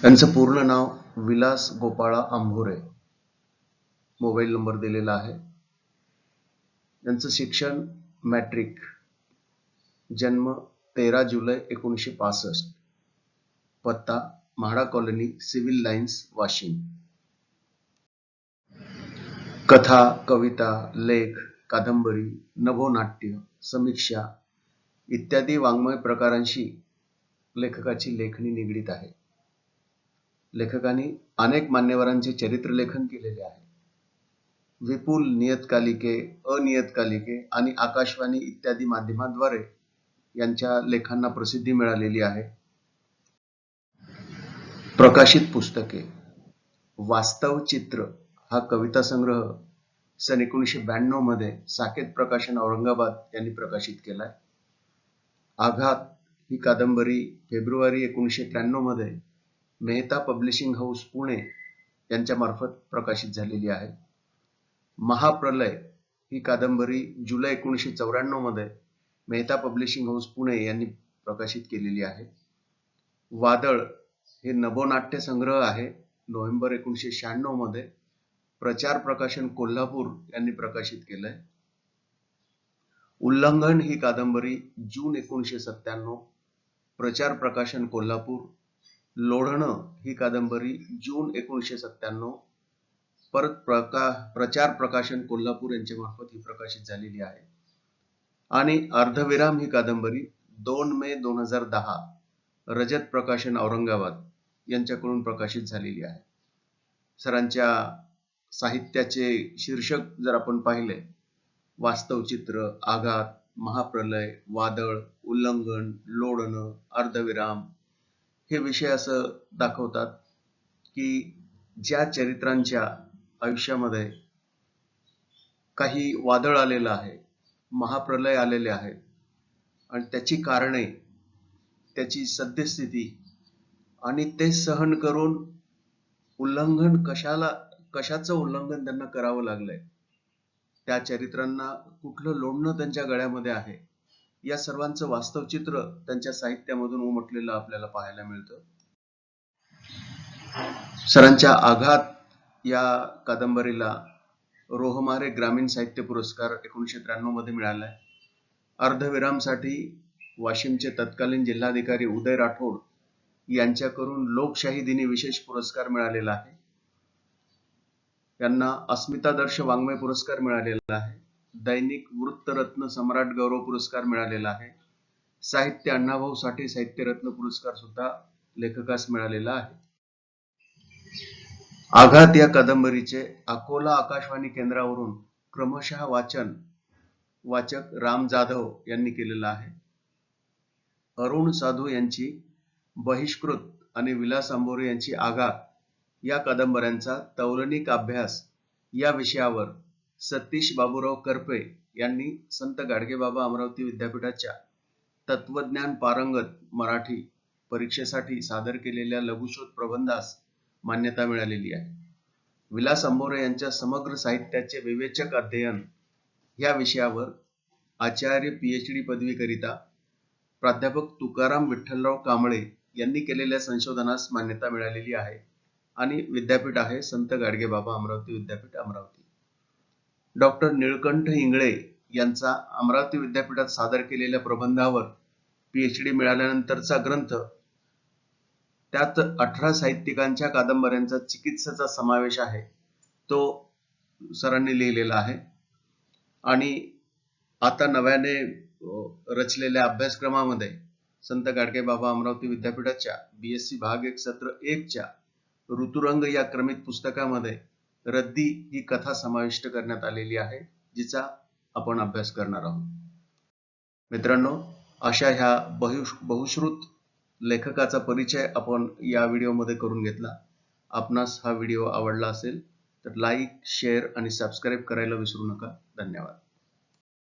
त्यांचं पूर्ण नाव विलास गोपाळा आंभोरे. मोबाईल नंबर दिलेला आहे. त्यांचं शिक्षण मॅट्रिक. जन्म तेरा जुलै एकोणीसशे पासष्ट. पत्ता MHADA colony civil lines Washim. कथा कविता लेख कादंबरी नभोनाट्य समीक्षा इत्यादी वाङ्मय प्रकारांशी लेखकाची लेखणी निगडीत आहे. लेखकांनी अनेक मान्यवरांचे चरित्रलेखन केलेले आहे. विपुल नियतकालिके अनियतकालिके आणि आकाशवाणी इत्यादी माध्यमांद्वारे यांच्या लेखांना प्रसिद्धी मिळालेली आहे. प्रकाशित पुस्तके वास्तव चित्र हा कविता संग्रह सन एकोणीसशे ब्याण्णवमध्ये साकेत प्रकाशन औरंगाबाद यांनी प्रकाशित केलाय. आघात ही कादंबरी फेब्रुवारी एकोणीसशे त्र्याण्णवमध्ये मेहता पब्लिशिंग हाऊस पुणे यांच्या मार्फत प्रकाशित झालेली आहे. महाप्रलय ही कादंबरी जुलै एकोणीसशे चौऱ्याण्णवमध्ये मेहता पब्लिशिंग हाऊस पुणे यांनी प्रकाशित केलेली आहे. वादळ हे नभोनाट्य संग्रह आहे. नोव्हेंबर एकोणीसशे शहाण्णवमध्ये प्रचार प्रकाशन कोल्हापूर यांनी प्रकाशित केलंय. उल्लंघन ही कादंबरी जून एकोणीसशे सत्त्याण्णव प्रचार प्रकाशन कोल्हापूर लोढणं ही कादंबरी जून एकोणीसशे सत्त्याण्णव परत प्रका प्रचार प्रकाशन कोल्हापूर यांच्या मार्फत ही प्रकाशित झालेली आहे. आणि अर्धविराम ही कादंबरी दोन मे दोन हजार दहा रजत प्रकाशन औरंगाबाद यांच्याकडून प्रकाशित झालेली आहे. सरांच्या साहित्याचे शीर्षक जर आपण पाहिले वास्तवचित्र आघात महाप्रलय वादळ उल्लंघन लोढणं अर्धविराम हे विषय असं दाखवतात की ज्या चरित्रांच्या आयुष्यामध्ये काही वादळ आलेलं आहे महाप्रलय आलेले आहेत आणि त्याची कारणे त्याची सद्यस्थिती आणि ते सहन करून उल्लंघन कशाला कशाचं उल्लंघन त्यांना करावं लागलंय त्या चरित्रांना कुठलं लोणणं त्यांच्या गळ्यामध्ये आहे? या सर्वांचं वास्तव चित्र त्यांच्या साहित्यामधून उमटलेलं आपल्याला पाहायला मिळतं. सरांच्या आघात या कादंबरीला रोहमारे ग्रामीण साहित्य पुरस्कार एकोणीसशे त्र्याण्णवमध्ये मिळालाय अर्धविरामसाठी वाशिमचे तत्कालीन जिल्हाधिकारी उदय राठोड यांच्याकडून लोकशाही दिनी विशेष पुरस्कार मिळालेला आहे. यांना अस्मितादर्श वाङ्मय पुरस्कार मिळालेला आहे. दैनिक वृत्तरत्न सम्राट गौरव पुरस्कार मिळालेला आहे. साहित्य अण्णाभाऊ साठे साहित्यरत्न पुरस्कार सुद्धा लेखकास मिळालेला आहे. आघात या कादंबरीचे अकोला आकाशवाणी केंद्रावरून क्रमशः वाचन वाचक राम जाधव यांनी केलेलं आहे. अरुण साधू यांची बहिष्कृत आणि विलास आंबोरे यांची आघात या कादंबऱ्यांचा तौलनिक अभ्यास या विषयावर सतीश बाबूराव करपे यांनी संत गाडगेबाबा अमरावती विद्यापीठाच्या तत्वज्ञान पारंगत मराठी परीक्षेसाठी सादर केलेल्या लघुशोध प्रबंधास मान्यता मिळालेली आहे. विलास अंबोरे यांच्या समग्र साहित्याचे विवेचक अध्ययन या विषयावर आचार्य पीएच डी पदवीकरिता प्राध्यापक तुकाराम विठ्ठलराव कांबळे यांनी केलेल्या संशोधनास मान्यता मिळालेली आहे आणि विद्यापीठ आहे संत गाडगेबाबा अमरावती विद्यापीठ अमरावती. डॉक्टर निळकंठ इंगळे यांचा अमरावती विद्यापीठात सादर केलेल्या प्रबंधावर पीएचडी मिळाल्यानंतरचा ग्रंथ त्यात अठरा साहित्यिकांच्या कादंबऱ्यांचा चिकित्सेचा समावेश आहे तो सरांनी लिहिलेला आहे. आणि आता नव्याने रचलेल्या अभ्यासक्रमामध्ये संत गाडगेबाबा अमरावती विद्यापीठाच्या बीएससी भाग एक सत्र एकच्या ऋतुरंग या क्रमित पुस्तकामध्ये रद्दी ही कथा समाविष्ट करण्यात आलेली आहे जिचा आपण अभ्यास करणार आहोत. मित्रांनो अशा ह्या बहुश बहुश्रुत लेखकाचा परिचय आपण या व्हिडिओमध्ये करून घेतला. आपणास हा व्हिडिओ आवडला असेल तर लाईक शेअर आणि सबस्क्राईब करायला विसरू नका. धन्यवाद.